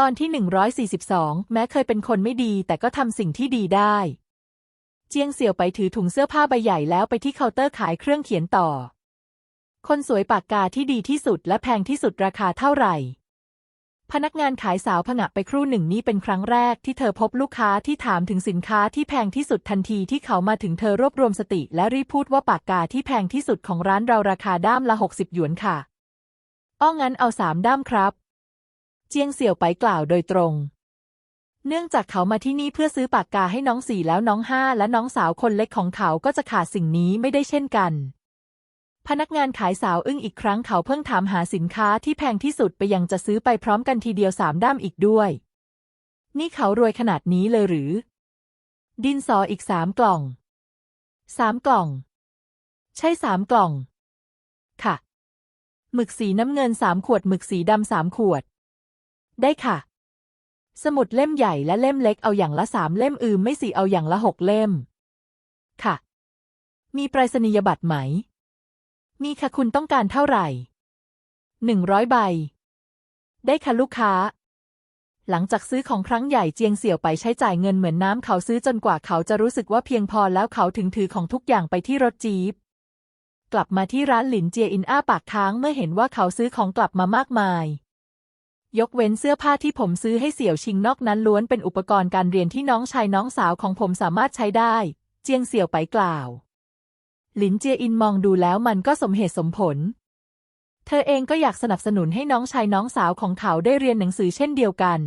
ตอนที่ 142 แม้เคยเป็นคนไม่ดีแต่ก็ทำสิ่งที่ดีได้ เจียงเสี่ยวไปถือถุงเสื้อผ้าใบใหญ่แล้วไปที่เคาน์เตอร์ขายเครื่องเขียนต่อ คนสวยปากกาที่ดีที่สุดและแพงที่สุดราคาเท่าไหร่ พนักงานขายสาวผงะไปครู่หนึ่งนี้เป็นครั้งแรกที่เธอพบลูกค้าที่ถามถึงสินค้าที่แพงที่สุดทันทีที่เขามาถึงเธอรวบรวมสติ และรีบพูดว่าปากกาที่แพงที่สุดของร้านเราราคาด้ามละ 60 หยวนค่ะอ้องั้นเอาสามด้ามครับ เจียงเสี่ยวไปกล่าวโดยตรง เนื่องจากเขามาที่นี่เพื่อซื้อปากกาให้น้องสี่แล้วน้องห้าและน้องสาวคนเล็กของเขาก็จะขาดสิ่งนี้ไม่ได้เช่นกัน พนักงานขายสาวอึ้งอีกครั้งเขาเพิ่งถามหาสินค้าที่แพงที่สุดไปยังจะซื้อไปพร้อมกันทีเดียวสามด้ามอีกด้วย นี่เขารวยขนาดนี้เลยหรือ ดินสออีกสามกล่องสามกล่อง ใช่สามกล่อง ค่ะหมึกสีน้ำเงินสามขวดหมึกสีดำสามขวด ได้ค่ะ สมุดเล่มใหญ่และเล่มเล็กเอาอย่างละสามเล่มอืมไม่สี่เอาอย่างละหกเล่ม ค่ะ มีไปรษณียบัตรไหม มีค่ะคุณต้องการเท่าไหร่หนึ่งร้อยใบ ได้ค่ะลูกค้า หลังจากซื้อของครั้งใหญ่เจียงเสี่ยวไปใช้จ่ายเงินเหมือนน้ำเขาซื้อจนกว่าเขาจะรู้สึกว่าเพียงพอแล้วเขาถึงถือของทุกอย่างไปที่รถจี๊ปกลับมาที่ร้านหลินเจียอินอ้าปากค้างเมื่อเห็นว่าเขาซื้อของกลับมามากมาย ยกเว้นเสื้อผ้าที่ผมซื้อให้เสี่ยวชิงนอกนั้นล้วนเป็นอุปกรณ์การเรียนที่น้องชายน้องสาวของผมสามารถใช้ได้ เจียงเสี่ยวไปกล่าว หลินเจียอินมองดูแล้วมันก็สมเหตุสมผล เธอเองก็อยากสนับสนุนให้น้องชายน้องสาวของเขาได้เรียนหนังสือเช่นเดียวกัน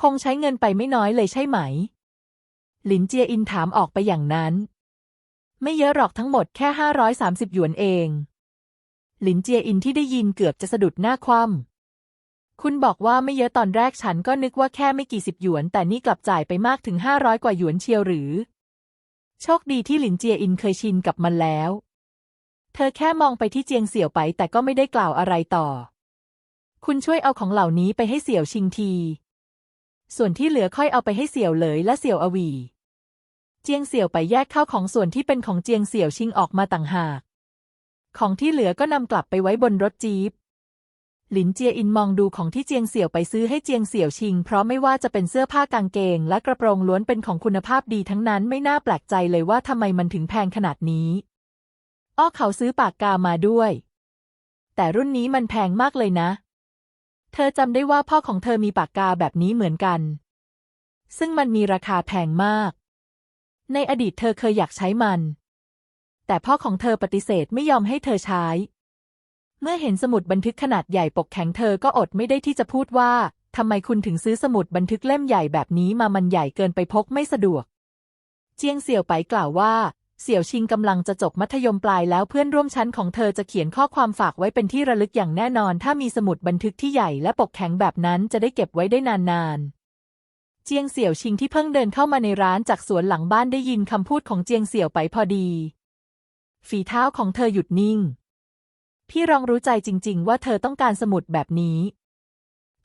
คงใช้เงินไปไม่น้อยเลยใช่ไหม หลินเจียอินถามออกไปอย่างนั้น ไม่เยอะหรอกทั้งหมดแค่ห้าร้อยสามสิบหยวนเอง หลินเจียอินที่ได้ยินเกือบจะสะดุดหน้าคว่ำ คุณบอกว่าไม่เยอะตอนแรกฉันก็นึกว่าแค่ไม่กี่สิบหยวน แต่นี่กลับจ่ายไปมากถึงห้าร้อยกว่าหยวนเชียวหรือ โชคดีที่หลินเจียอินเคยชินกับมันแล้ว เธอแค่มองไปที่เจียงเสี่ยวไปแต่ก็ไม่ได้กล่าวอะไรต่อ คุณช่วยเอาของเหล่านี้ไปให้เสี่ยวชิงที ส่วนที่เหลือค่อยเอาไปให้เสี่ยวเหลยและเสี่ยวอวี เจียงเสี่ยวไปแยกข้าวของส่วนที่เป็นของเจียงเสี่ยวชิงออกมาต่างหาก ของที่เหลือก็นำกลับไปไว้บนรถจี๊ป หลินเจียอินมองดูของที่เจียงเสี่ยวไปซื้อให้เจียงเสี่ยวชิง เพราะไม่ว่าจะเป็นเสื้อผ้ากางเกง และกระโปรงล้วนเป็นของคุณภาพดีทั้งนั้นไม่น่าแปลกใจเลยว่าทำไมมันถึงแพงขนาดนี้ อ้อเขาซื้อปากกามาด้วย แต่รุ่นนี้มันแพงมากเลยนะ เธอจำได้ว่าพ่อของเธอมีปากกาแบบนี้เหมือนกัน ซึ่งมันมีราคาแพงมาก ในอดีตเธอเคยอยากใช้มัน แต่พ่อของเธอปฏิเสธไม่ยอมให้เธอใช้ เมื่อเห็นสมุดบันทึกขนาดใหญ่ปกแข็งเธอก็อดไม่ได้ที่จะพูดว่าทำไมคุณถึงซื้อสมุดบันทึกเล่มใหญ่แบบนี้มามันใหญ่เกินไปพกไม่สะดวก เจียงเสี่ยวไปกล่าวว่า เสี่ยวชิงกำลังจะจบมัธยมปลายแล้วเพื่อนร่วมชั้นของเธอจะเขียนข้อความฝากไว้เป็นที่ระลึกอย่างแน่นอน ถ้ามีสมุดบันทึกที่ใหญ่และปกแข็งแบบนั้นจะได้เก็บไว้ได้นานๆ เจียงเสี่ยวชิงที่เพิ่งเดินเข้ามาในร้านจากสวนหลังบ้านได้ยินคำพูดของเจียงเสี่ยวไปพอดี ฝีเท้าของเธอหยุดนิ่ง พี่รองรู้ใจจริง ๆ ว่าเธอต้องการสมุดแบบนี้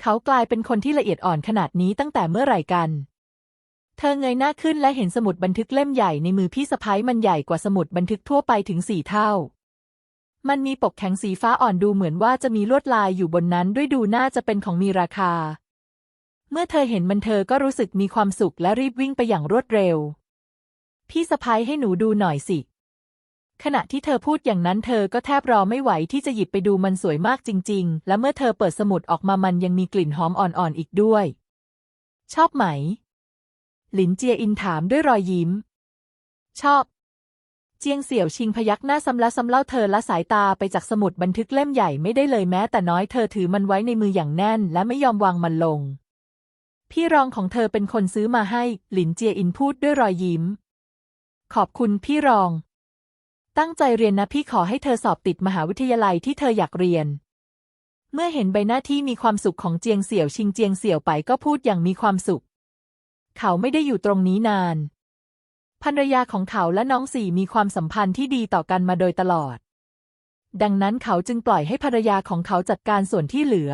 เขากลายเป็นคนที่ละเอียดอ่อนขนาดนี้ตั้งแต่เมื่อไหร่กัน เธอเงยหน้าขึ้นและเห็นสมุดบันทึกเล่มใหญ่ในมือพี่สะพ้ยมันใหญ่กว่าสมุดบันทึกทั่วไปถึงสี่เท่า มันมีปกแข็งสีฟ้าอ่อนดูเหมือนว่าจะมีลวดลายอยู่บนนั้นด้วยดูน่าจะเป็นของมีราคา เมื่อเธอเห็นมันเธอก็รู้สึกมีความสุขและรีบวิ่งไปอย่างรวดเร็ว พี่สะพ้ยให้หนูดูหน่อยสิ ขณะที่เธอพูดอย่างนั้นเธอก็แทบรอไม่ไหวที่จะหยิบไปดูมันสวยมากจริง ๆ และเมื่อเธอเปิดสมุดออกมามันยังมีกลิ่นหอมอ่อนๆอีกด้วย ชอบไหม หลินเจียอินถามด้วยรอยยิ้ม ชอบ เจียงเสี่ยวชิงพยักหน้าซ้ำละซ้ำเล่าเธอละสายตาไปจากสมุดบันทึกเล่มใหญ่ไม่ได้เลยแม้แต่น้อยเธอถือมันไว้ในมืออย่างแน่น และไม่ยอมวางมันลง พี่รองของเธอเป็นคนซื้อมาให้ หลินเจียอินพูดด้วยรอยยิ้ม ขอบคุณพี่รอง ตั้งใจเรียนนะพี่ขอให้เธอสอบติดมหาวิทยาลัยที่เธออยากเรียน เมื่อเห็นใบหน้าที่มีความสุขของเจียงเสี่ยวชิงเจียงเสี่ยวไปก็พูดอย่างมีความสุข เขาไม่ได้อยู่ตรงนี้นานภรรยาของเขาและน้องสี่มีความสัมพันธ์ที่ดีต่อกันมาโดยตลอด ดังนั้นเขาจึงปล่อยให้ภรรยาของเขาจัดการส่วนที่เหลือ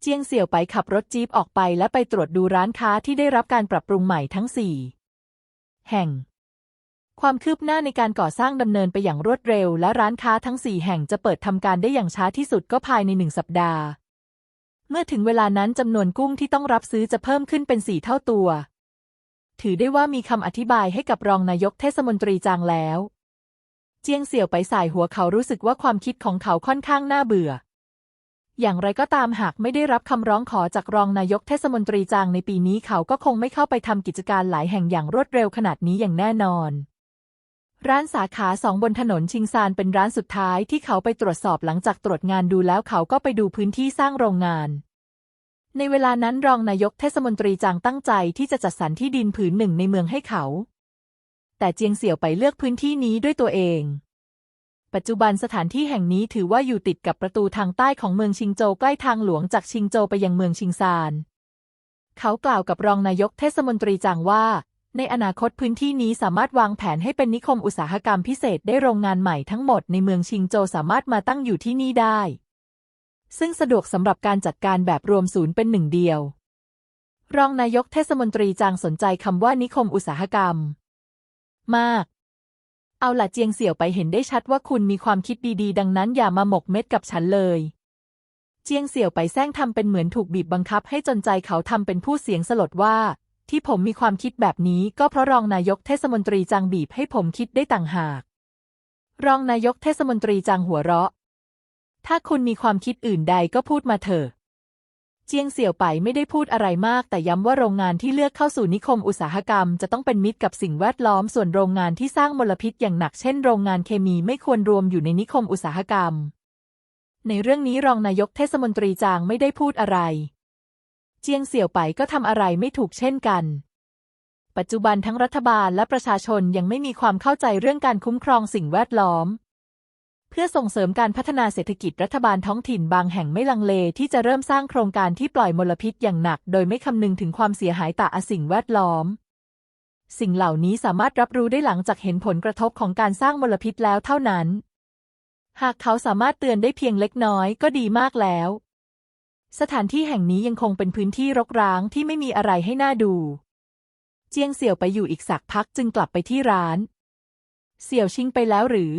เจียงเสี่ยวไปขับรถจี๊ปออกไปและไปตรวจดูร้านค้าที่ได้รับการปรับปรุงใหม่ทั้งสี่แห่ง ความคืบหน้าในการก่อสร้างดำเนินไปอย่างรวดเร็ว และร้านค้าทั้งสี่แห่งจะเปิดทำการได้อย่างช้าที่สุดก็ภายในหนึ่งสัปดาห์ เมื่อถึงเวลานั้นจำนวนกุ้งที่ต้องรับซื้อจะเพิ่มขึ้นเป็นสี่เท่าตัว ถือได้ว่ามีคำอธิบายให้กับรองนายกเทศมนตรีจางแล้ว เจียงเสี่ยวไปสายหัวเขารู้สึกว่าความคิดของเขาค่อนข้างน่าเบื่อ อย่างไรก็ตามหากไม่ได้รับคำร้องขอจากรองนายกเทศมนตรีจางในปีนี้เขาก็คงไม่เข้าไปทำกิจการหลายแห่งอย่างรวดเร็วขนาดนี้อย่างแน่นอน ร้านสาขาสองบนถนนชิงซานเป็นร้านสุดท้ายที่เขาไปตรวจสอบหลังจากตรวจงานดูแล้วเขาก็ไปดูพื้นที่สร้างโรงงาน ในเวลานั้นรองนายกเทศมนตรีจางตั้งใจที่จะจัดสรรที่ดินผืนหนึ่งในเมืองให้เขา แต่เจียงเสี่ยวไปเลือกพื้นที่นี้ด้วยตัวเอง ปัจจุบันสถานที่แห่งนี้ถือว่าอยู่ติดกับประตูทางใต้ของเมืองชิงโจวใกล้ทางหลวงจากชิงโจวไปยังเมืองชิงซานเขากล่าวกับรองนายกเทศมนตรีจางว่า ในอนาคตพื้นที่นี้สามารถวางแผนให้เป็นนิคมอุตสาหกรรมพิเศษได้โรงงานใหม่ทั้งหมดในเมืองชิงโจสามารถมาตั้งอยู่ที่นี่ได้ ซึ่งสะดวกสำหรับการจัดการแบบรวมศูนย์เป็นหนึ่งเดียว รองนายกเทศมนตรีจางสนใจคำว่านิคมอุตสาหกรรม มาก เอาล่ะเจียงเสี่ยวไปเห็นได้ชัดว่าคุณมีความคิดดีๆ ดังนั้นอย่ามาหมกเม็ดกับฉันเลยเจียงเสี่ยวไปแซงทำเป็นเหมือนถูกบีบบังคับให้จนใจเขาทำเป็นผู้เสียงสลดว่า ที่ผมมีความคิดแบบนี้ก็เพราะรองนายกเทศมนตรีจางบีบให้ผมคิดได้ต่างหาก รองนายกเทศมนตรีจางหัวเราะ ถ้าคุณมีความคิดอื่นใดก็พูดมาเถอะเจียงเสี่ยวไปไม่ได้พูดอะไรมาก แต่ย้ำว่าโรงงานที่เลือกเข้าสู่นิคมอุตสาหกรรม จะต้องเป็นมิตรกับสิ่งแวดล้อมส่วนโรงงานที่สร้างมลพิษอย่างหนักเช่นโรงงานเคมีไม่ควรรวมอยู่ในนิคมอุตสาหกรรม ในเรื่องนี้รองนายกเทศมนตรีจางไม่ได้พูดอะไร เจียงเสี่ยวไปก็ทำอะไรไม่ถูกเช่นกัน ปัจจุบันทั้งรัฐบาลและประชาชนยังไม่มีความเข้าใจเรื่องการคุ้มครองสิ่งแวดล้อม เพื่อส่งเสริมการพัฒนาเศรษฐกิจรัฐบาลท้องถิ่นบางแห่งไม่ลังเลที่จะเริ่มสร้างโครงการที่ปล่อยมลพิษอย่างหนัก โดยไม่คำนึงถึงความเสียหายต่อสิ่งแวดล้อมสิ่งเหล่านี้สามารถรับรู้ได้หลังจากเห็นผลกระทบของการสร้างมลพิษแล้วเท่านั้น หากเขาสามารถเตือนได้เพียงเล็กน้อยก็ดีมากแล้ว สถานที่แห่งนี้ยังคงเป็นพื้นที่รกร้างที่ไม่มีอะไรให้น่าดู เจียงเสี่ยวไปอยู่อีกสักพักจึงกลับไปที่ร้าน เสี่ยวชิงไปแล้วหรือ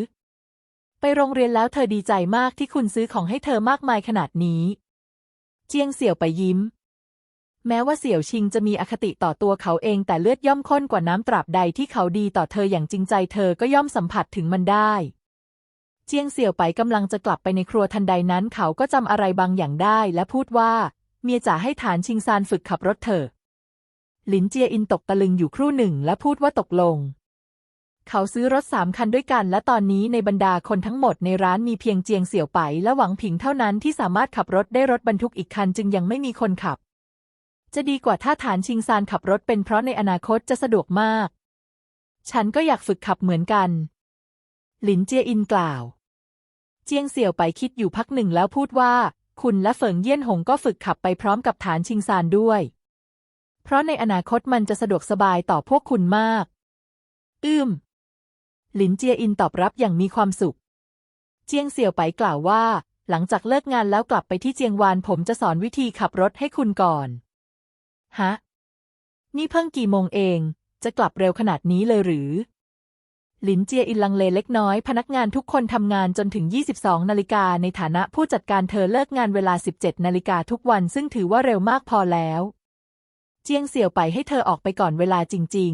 ไปโรงเรียนแล้วเธอดีใจมากที่คุณซื้อของให้เธอมากมายขนาดนี้ เจียงเสี่ยวไปยิ้ม แม้ว่าเสี่ยวชิงจะมีอคติต่อตัวเขาเองแต่เลือดย่อมข้นกว่าน้ำตราบใดที่เขาดีต่อเธออย่างจริงใจเธอก็ย่อมสัมผัสถึงมันได้ เจียงเสี่ยวไปกำลังจะกลับไปในครัวทันใดนั้นเขาก็จำอะไรบางอย่างได้และพูดว่า เมียจ๋าให้ฐานชิงซานฝึกขับรถเถอะหลินเจียอินตกตะลึงอยู่ครู่หนึ่งและพูดว่าตกลง เขาซื้อรถสามคันด้วยกัน และตอนนี้ในบรรดาคนทั้งหมดในร้านมีเพียงเจียงเสี่ยวไป และหวังผิงเท่านั้นที่สามารถขับรถได้รถบรรทุกอีกคันจึงยังไม่มีคนขับ จะดีกว่าถ้าฐานชิงซานขับรถเป็นเพราะในอนาคตจะสะดวกมาก ฉันก็อยากฝึกขับเหมือนกัน หลินเจียอินกล่าว เจียงเสี่ยวไปคิดอยู่พักหนึ่งแล้วพูดว่า คุณและเฟิงเยี่ยนหงก็ฝึกขับไปพร้อมกับฐานชิงซานด้วย เพราะในอนาคตมันจะสะดวกสบายต่อพวกคุณมาก อืมหลินเจียอินตอบรับอย่างมีความสุข เจียงเสี่ยวไปกล่าวว่า หลังจากเลิกงานแล้วกลับไปที่เจียงวานผมจะสอนวิธีขับรถให้คุณก่อน ฮะ นี่เพิ่งกี่โมงเอง จะกลับเร็วขนาดนี้เลยหรือ หลินเจียอินลังเลเล็กน้อย พนักงานทุกคนทำงานจนถึง 22 นาฬิกาในฐานะผู้จัดการเธอเลิกงานเวลา 17 นาฬิกาทุกวันซึ่งถือว่าเร็วมากพอแล้ว เจียงเสี่ยวไปให้เธอออกไปก่อนเวลาจริง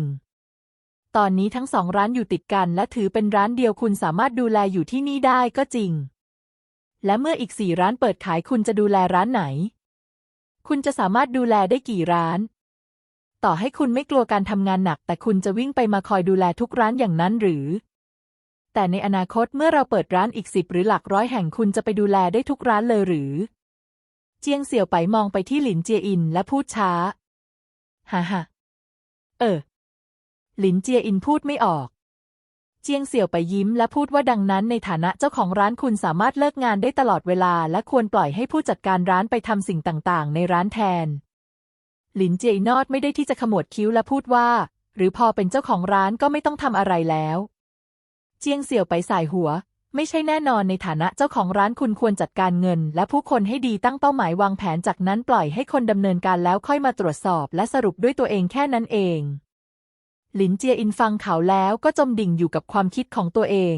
ๆ ตอนนี้ทั้งสองร้านอยู่ติดกันและถือเป็นร้านเดียวคุณสามารถดูแลอยู่ที่นี่ได้ก็จริง และเมื่ออีกสี่ร้านเปิดขายคุณจะดูแลร้านไหน คุณจะสามารถดูแลได้กี่ร้าน ต่อให้คุณไม่กลัวการทำงานหนัก แต่คุณจะวิ่งไปมาคอยดูแลทุกร้านอย่างนั้นหรือ แต่ในอนาคตเมื่อเราเปิดร้านอีกสิบหรือหลักร้อยแห่งคุณจะไปดูแลได้ทุกร้านเลยหรือ เจียงเสี่ยวไปมองไปที่หลินเจียอินและพูดช้าฮ่าฮ่าเออ หลินเจียอินพูดไม่ออก เจียงเสี่ยวไปยิ้มและพูดว่าดังนั้นในฐานะเจ้าของร้านคุณสามารถเลิกงานได้ตลอดเวลา และควรปล่อยให้ผู้จัดการร้านไปทำสิ่งต่างๆ ในร้านแทน หลินเจียนอดไม่ได้ที่จะขมวดคิ้วและพูดว่า หรือพอเป็นเจ้าของร้านก็ไม่ต้องทำอะไรแล้ว เจียงเสี่ยวไปสายหัว ไม่ใช่แน่นอนในฐานะเจ้าของร้านคุณควรจัดการเงิน และผู้คนให้ดีตั้งเป้าหมายวางแผนจากนั้นปล่อยให้คนดำเนินการแล้วค่อยมาตรวจสอบ และสรุปด้วยตัวเองแค่นั้นเอง หลินเจียอินฟังเขาแล้วก็จมดิ่งอยู่กับความคิดของตัวเอง